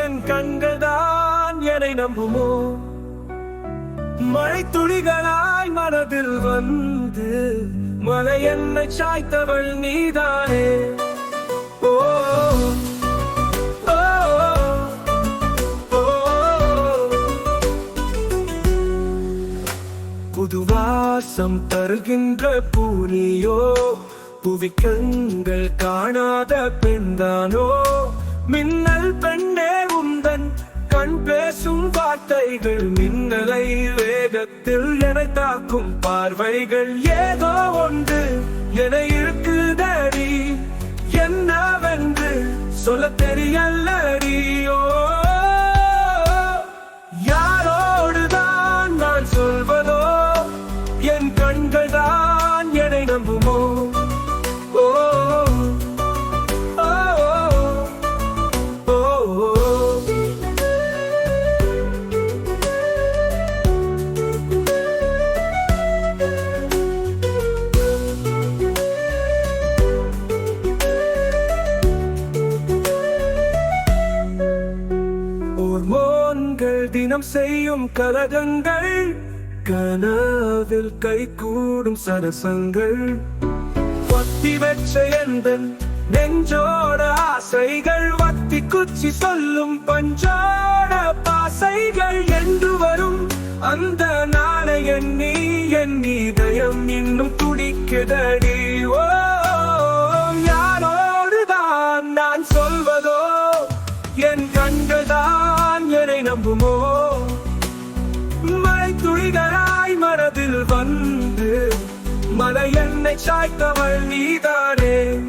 என் கண்கள் தான் என்னை நம்புமோ? மழை துளிகளாய் மனதில் வந்து மலை என்னை சாய்த்தவள் நீதானே. ஓ புதுவாசம் தருகின்ற பூனியோ புவிக்கங்கள் காணாத பெண்தானோ? மின்னல் பெண்ணே கண் பேசும் வார்த்தைகள் மின்னலை வேகத்தில் என தாக்கும் பார்வைகள் ஏதோ ஒன்று என இருக்குதடி என்னவென்று சொல்ல தெரியல்லடி. தினம் செய்யும் கலகங்கள் கனவில் கை கூடும் சரசங்கள். ஒத்தி வச்ச எந்த நெஞ்சோட ஆசைகள் வத்தி குச்சி சொல்லும் பஞ்சோட பாசைகள் என்று வரும். அந்த நாளை எண்ணி என் இதயம் இன்னும் துடிக்குதடி. ஓ யாரோடுதான் நான் சொல்வதோ? என் கண்கள் வந்து மலை என்னை சாய்த்தவள் நீதானே.